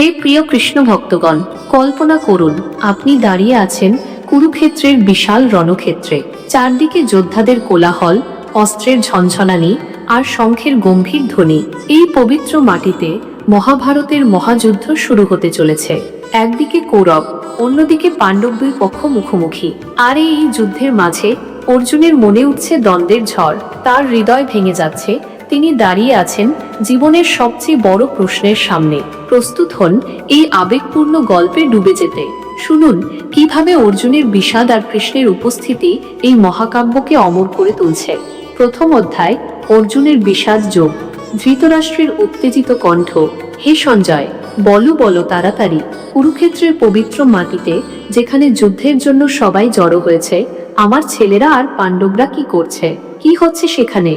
হে প্রিয় কৃষ্ণ ভক্তগণ, কল্পনা করুন, আপনি দাঁড়িয়ে আছেন কুরুক্ষেত্রের বিশাল রণক্ষেত্রে। চারদিকে যোদ্ধাদের কোলাহল, অস্ত্রের ঝনঝনানি আর শঙ্খের গম্ভীর ধ্বনি। এই পবিত্র মাটিতে মহাভারতের মহাযুদ্ধ শুরু হতে চলেছে। একদিকে কৌরব, অন্যদিকে পাণ্ডব দুই পক্ষ মুখোমুখি। আর এই যুদ্ধের মাঝে অর্জুনের মনে উঠছে দ্বন্দ্বের ঝড়। তার হৃদয় ভেঙে যাচ্ছে তিনি দাঁড়িয়ে আছেন জীবনের সবচেয়ে বড় প্রশ্নের সামনে। প্রস্তুত হন এই আবেগপূর্ণ গল্পে ডুবে যেতে। শুনুন, কীভাবে অর্জুনের বিষাদ আর কৃষ্ণের উপস্থিতি এই মহাকাব্যকে অমর করে তুলছে। প্রথম অধ্যায়, অর্জুনের বিষাদ যোগ। ধৃতরাষ্ট্রের উত্তেজিত কণ্ঠ, হে সঞ্জয়, বলো বলো তাড়াতাড়ি। কুরুক্ষেত্রের পবিত্র মাটিতে, যেখানে যুদ্ধের জন্য সবাই জড়ো হয়েছে, আমার ছেলেরা আর পাণ্ডবরা কি করছে? কি হচ্ছে সেখানে?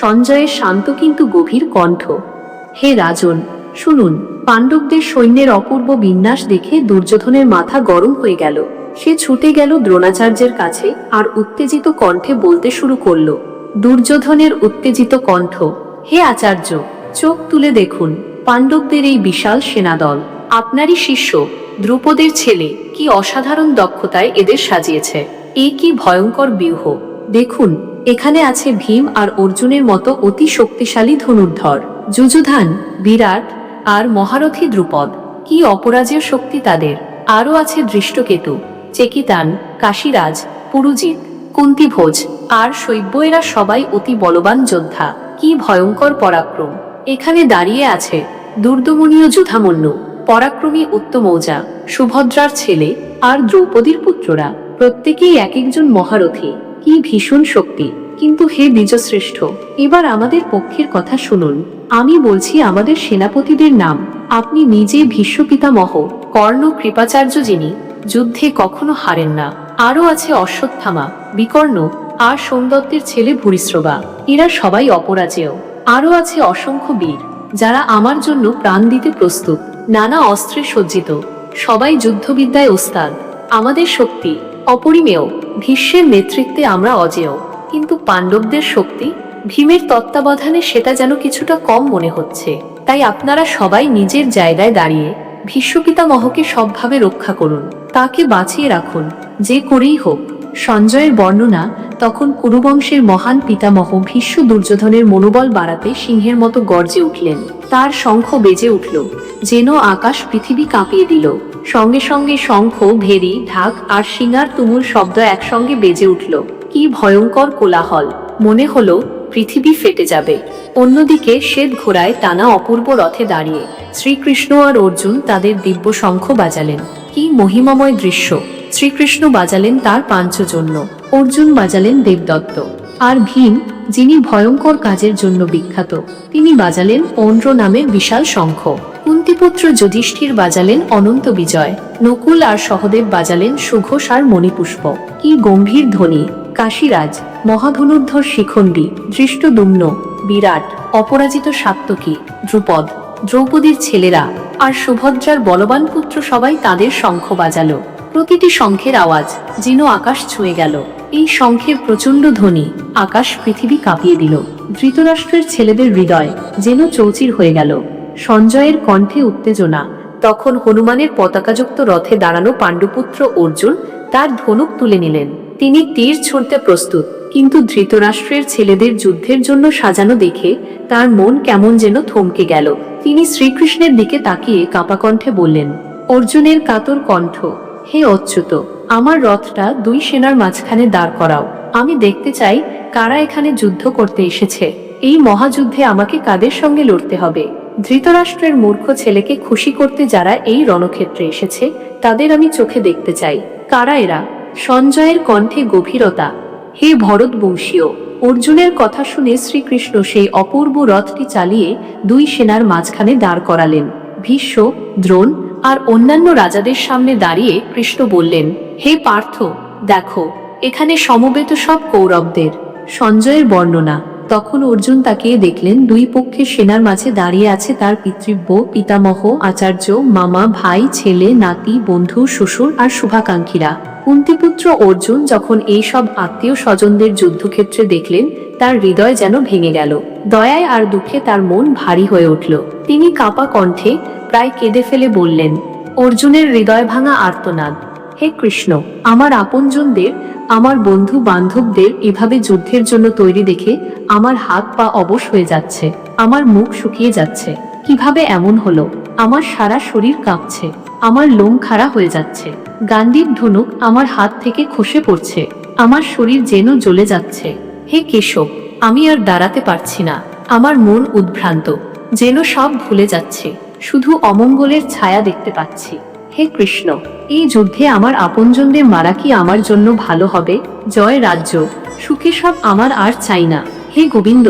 সঞ্জয়ের শান্ত কিন্তু গভীর কণ্ঠ। হে রাজন, শুনুন, পাণ্ডবদের সৈন্যের অপূর্ব বিন্যাস দেখে দুর্যোধনের মাথা গরম হয়ে গেল। সে ছুটে গেল দ্রোণাচার্যের কাছে আর উত্তেজিত কণ্ঠে বলতে শুরু করল, দুর্যোধনের উত্তেজিত কণ্ঠ, হে আচার্য, চোখ তুলে দেখুন, পাণ্ডবদের এই বিশাল সেনাদল, আপনারই শিষ্য, দ্রুপদের ছেলে, কি অসাধারণ দক্ষতায় এদের সাজিয়েছে, এ কি ভয়ঙ্কর ব্যূহ দেখুন এখানে আছে ভীম আর অর্জুনের মতো অতি শক্তিশালী ধনুর্ধর। যুযুধান, বিরাট আর মহারথী দ্রুপদ। কি অপরাজেয় শক্তি তাদের। আরও আছে দৃষ্টকেতু, চেকিতান, কাশীরাজ, পুরুজিৎ, কুন্তিভোজ আর শৈব্য। এরা সবাই অতি বলবান যোদ্ধা। কি ভয়ঙ্কর পরাক্রম। এখানে দাঁড়িয়ে আছে দুর্দমনীয় যুধামন্য, পরাক্রমী উত্তমৌজা, সুভদ্রার ছেলে আর দ্রৌপদীর পুত্ররা। প্রত্যেকেই এক একজন মহারথী। কি ভীষণ শক্তি। কিন্তু হে দ্বিজশ্রেষ্ঠ এবার আমাদের পক্ষের কথা শুনুন। আমি বলছি আমাদের সেনাপতিদের নাম। আপনি নিজে ভীষ্ম পিতামহ কর্ণ কৃপাচার্য যিনি, যুদ্ধে কখনো হারেন না। আরও আছে অশ্বত্থামা, বিকর্ণ, আর সোমদত্তের ছেলে ভূরিশ্রবা। এরা সবাই অপরাজেয়। আরও আছে অসংখ্য বীর, যারা আমার জন্য প্রাণ দিতে প্রস্তুত। নানা অস্ত্রে সজ্জিত। সবাই যুদ্ধবিদ্যায় ওস্তাদ। আমাদের শক্তি অপরিমেয়, ভীষ্মের নেতৃত্বে আমরা অজেয়। কিন্তু পাণ্ডবদের শক্তি, ভীমের তত্ত্বাবধানে সেটা যেন কিছুটা কম মনে হচ্ছে। তাই আপনারা সবাই নিজের জায়গায় দাঁড়িয়ে ভীষ্মপিতামহকে সবভাবে রক্ষা করুন। তাকে বাঁচিয়ে রাখুন। যে করেই হোক, সঞ্জয়ের বর্ণনা তখন কুরুবংশের মহান পিতামহ ভীষ্ম দুর্যোধনের মনোবল বাড়াতে সিংহের মতো গর্জে উঠলেন। তার শঙ্খ বেজে উঠল, যেন আকাশ পৃথিবী কাঁপিয়ে দিল। সঙ্গে সঙ্গে শঙ্খ, ভেরি, ঢাক আর সিঙ্গার তুমুল শব্দ একসঙ্গে বেজে উঠল। কি ভয়ঙ্কর কোলাহল। মনে হলো পৃথিবী ফেটে যাবে। অন্যদিকে শ্বেত ঘোড়ায় টানা অপূর্ব রথে দাঁড়িয়ে শ্রীকৃষ্ণ আর অর্জুন তাদের দিব্য শঙ্খ বাজালেন। কি মহিমাময় দৃশ্য। শ্রীকৃষ্ণ বাজালেন তার পাঞ্চজন্য। অর্জুন বাজালেন দেবদত্ত। আর ভীম, যিনি ভয়ঙ্কর কাজের জন্য বিখ্যাত, তিনি বাজালেন পৌন্ড্র নামে বিশাল শঙ্খ। কুন্তিপুত্র যুধিষ্ঠির বাজালেন অনন্ত বিজয়। নকুল আর সহদেব বাজালেন সুঘোষ আর মণিপুষ্প। কি গম্ভীর ধ্বনি। কাশীরাজ, মহাধনুর্ধর শিখণ্ডী দৃষ্টদুম্ন বিরাট, অপরাজিত সাত্তকী দ্রুপদ দ্রৌপদীর ছেলেরা আর সুভদ্রার বলবান পুত্র সবাই তাদের শঙ্খ বাজালো। প্রতিটি শঙ্খের আওয়াজ যেন আকাশ ছুঁয়ে গেল। এই শঙ্খের প্রচণ্ড ধ্বনি আকাশ পৃথিবী কাঁপিয়ে দিল। ধৃতরাষ্ট্রের ছেলেদের হৃদয় যেন চৌচির হয়ে গেল। সঞ্জয়ের কণ্ঠে উত্তেজনা। তখন হনুমানের পতাকাযুক্ত রথে দাঁড়ানো পাণ্ডুপুত্র অর্জুন তার ধনুক তুলে নিলেন। তিনি তীর ছুঁড়তে প্রস্তুত, কিন্তু ধৃতরাষ্ট্রের ছেলেদের যুদ্ধের জন্য সাজানো দেখে তার মন কেমন যেন থমকে গেল। তিনি শ্রীকৃষ্ণের দিকে তাকিয়ে কাঁপা কণ্ঠে বললেন, অর্জুনের কাতর কণ্ঠ, হে অচ্যুত, আমার রথটা দুই সেনার মাঝখানে দাঁড় করাও। আমি দেখতে চাই কারা এখানে যুদ্ধ করতে এসেছে। এই মহাযুদ্ধে আমাকে কাদের সঙ্গে লড়তে হবে? ধৃতরাষ্ট্রের মূর্খ ছেলেকে খুশি করতে যারা এই রণক্ষেত্রে এসেছে, তাদের আমি চোখে দেখতে চাই। কারা এরা? সঞ্জয়ের কণ্ঠে গভীরতা। হে ভরত বংশীয় অর্জুনের কথা শুনে শ্রীকৃষ্ণ সেই অপূর্ব রথটি চালিয়ে দুই সেনার মাঝখানে দাঁড় করালেন। ভীষ্ম, দ্রোণ আর অন্যান্য রাজাদের সামনে দাঁড়িয়ে কৃষ্ণ বললেন, হে পার্থ, দেখো, এখানে সমবেত সব কৌরবদের। সঞ্জয়ের বর্ণনা তখন অর্জুন তাকিয়ে দেখলেন। দুই পক্ষের সেনার মাঝে দাঁড়িয়ে আছে তার পিতৃব্য, পিতামহ, আচার্য, মামা, ভাই, ছেলে, নাতি, বন্ধু, শ্বশুর আর শুভাকাঙ্ক্ষীরা। কুন্তিপুত্র অর্জুন যখন এই সব আত্মীয় স্বজনদের যুদ্ধক্ষেত্রে দেখলেন, তার হৃদয় যেন ভেঙে গেল। দয়ায় আর দুঃখে তার মন ভারী হয়ে উঠল। তিনি কাঁপা কণ্ঠে প্রায় কেঁদে ফেলে বললেন, অর্জুনের হৃদয় ভাঙা আর্তনাদ। হে কৃষ্ণ, আমার আপনজনদের, আমার বন্ধু বান্ধবদের এভাবে যুদ্ধের জন্য তৈরি দেখে আমার হাত পা অবশ হয়ে যাচ্ছে, আমার মুখ শুকিয়ে যাচ্ছে। কীভাবে এমন হলো? আমার সারা শরীর কাঁপছে, আমার লোম খাড়া হয়ে যাচ্ছে গান্ডীব ধনুক আমার হাত থেকে খসে পড়ছে, আমার শরীর যেন জ্বলে যাচ্ছে। হে কেশব, আমি আর দাঁড়াতে পারছি না, আমার মন উদ্ভ্রান্ত, যেন সব ভুলে যাচ্ছে, শুধু অমঙ্গলের ছায়া দেখতে পাচ্ছি। হে কৃষ্ণ, এই যুদ্ধে আমার আপনজনদের মারা কি আমার জন্য ভালো হবে? জয় রাজ্য। সুখে সব আমার আর চাই না। হে গোবিন্দ,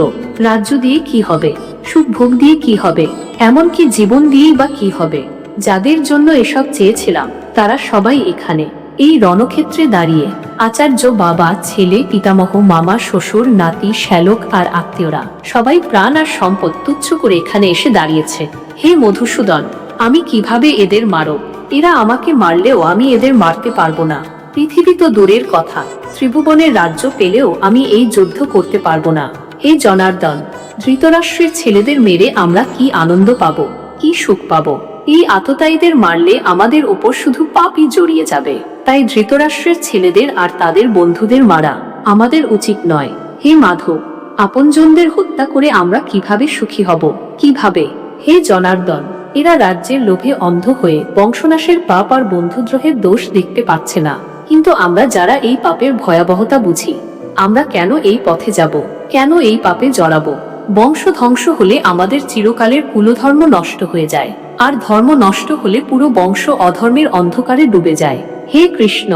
রাজ্য দিয়ে কি হবে? সুখ ভোগ দিয়ে কি হবে? এমনকি জীবন দিয়েই বা কি হবে? যাদের জন্য এসব চেয়েছিলাম, তারা সবাই এখানে। এই রণক্ষেত্রে দাঁড়িয়ে আচার্য বাবা, ছেলে, পিতামহ, মামা, শ্বশুর, নাতি, শ্যালক আর আত্মীয়রা সবাই প্রাণ আর সম্পদ তুচ্ছ করে এখানে এসে দাঁড়িয়েছে। হে মধুসূদন, আমি কীভাবে এদের মারব? এরা আমাকে মারলেও আমি এদের মারতে পারব না। পৃথিবী তো দূরের কথা। ত্রিভুবনের রাজ্য পেলেও আমি এই যুদ্ধ করতে পারব না। হে জনার্দন, ধৃতরাষ্ট্রের ছেলেদের মেরে আমরা কি আনন্দ পাবো, কি সুখ পাবো? এই আততায়ীদের মারলে আমাদের উপর শুধু পাপই জড়িয়ে যাবে। তাই ধৃতরাষ্ট্রের ছেলেদের আর তাদের বন্ধুদের মারা আমাদের উচিত নয়। হে মাধব, আপনজনদের হত্যা করে আমরা কীভাবে সুখী হব? কীভাবে? হে জনার্দন এরা রাজ্যের লোভে অন্ধ হয়ে বংশনাশের পাপ আর বন্ধুদ্রোহের দোষ দেখতে পাচ্ছে না। কিন্তু আমরা যারা এই পাপের ভয়াবহতা বুঝি, আমরা কেন এই পথে যাব? কেন এই পাপে জড়াবো? বংশ ধ্বংস হলে আমাদের চিরকালের কুলধর্ম নষ্ট হয়ে যায়, আর ধর্ম নষ্ট হলে পুরো বংশ অধর্মের অন্ধকারে ডুবে যায়। হে কৃষ্ণ,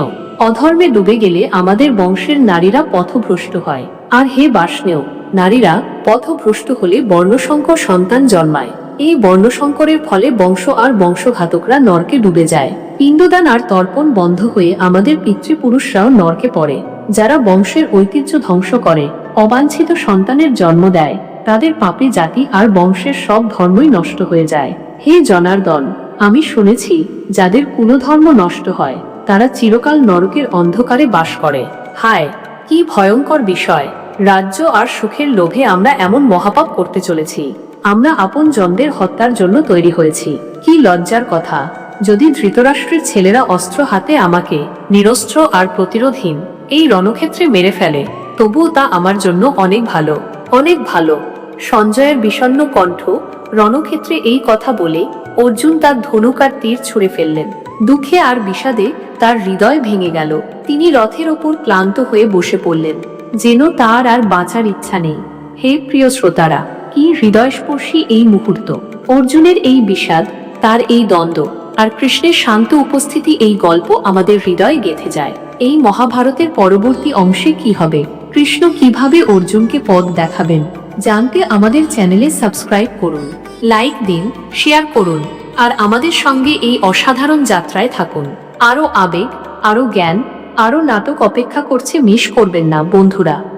অধর্মে ডুবে গেলে আমাদের বংশের নারীরা পথভ্রষ্ট হয়। আর হে বাষ্ণেয় নারীরা পথভ্রষ্ট হলে বর্ণসংকর সন্তান জন্মায়। এই বর্ণসংকরের ফলে বংশ আর বংশঘাতকরা নরকে ডুবে যায়। পিণ্ডদান আর তর্পণ বন্ধ হয়ে আমাদের পিতৃপুরুষরাও নরকে পড়ে, যারা বংশের ঐতিহ্য ধ্বংস করে, অবাঞ্ছিত সন্তানের জন্ম দেয়, তাদের পাপে জাতি আর বংশের সব ধর্মই নষ্ট হয়ে যায়। হে জনার্দন, আমি শুনেছি, যাদের কুলধর্ম নষ্ট হয়, তারা চিরকাল নরকের অন্ধকারে বাস করে। হায়, কি ভয়ঙ্কর বিষয়! রাজ্য আর সুখের লোভে আমরা এমন মহাপাপ করতে চলেছি। আমরা আপন জনদের হত্যার জন্য তৈরি হয়েছি। কি লজ্জার কথা। যদি ধৃতরাষ্ট্রের ছেলেরা অস্ত্র হাতে আমাকে, নিরস্ত্র আর প্রতিরোধহীন, এই রণক্ষেত্রে মেরে ফেলে, তবুও তা আমার জন্য অনেক ভালো অনেক ভালো। সঞ্জয়ের বিষণ্ণ কণ্ঠ রণক্ষেত্রে এই কথা বলে অর্জুন তার ধনুক আর তীর ছুঁড়ে ফেললেন। দুঃখে আর বিষাদে তার হৃদয় ভেঙে গেল। তিনি রথের ওপর ক্লান্ত হয়ে বসে পড়লেন। যেন তার আর বাঁচার ইচ্ছা নেই। হে প্রিয় শ্রোতারা কি হৃদয়স্পর্শী এই মুহূর্ত? অর্জুনের এই বিষাদ, তার এই দ্বন্দ্ব আর কৃষ্ণের শান্ত উপস্থিতি এই গল্প আমাদের হৃদয়ে গেঁথে যায়। এই মহাভারতের পরবর্তী অংশে কি হবে? কৃষ্ণ কীভাবে অর্জুনকে পথ দেখাবেন? জানতে আমাদের চ্যানেলে সাবস্ক্রাইব করুন, লাইক দিন, শেয়ার করুন আর আমাদের সঙ্গে এই অসাধারণ যাত্রায় থাকুন। আরও আবেগ, আরও জ্ঞান, আরও নাটক অপেক্ষা করছে মিস করবেন না বন্ধুরা।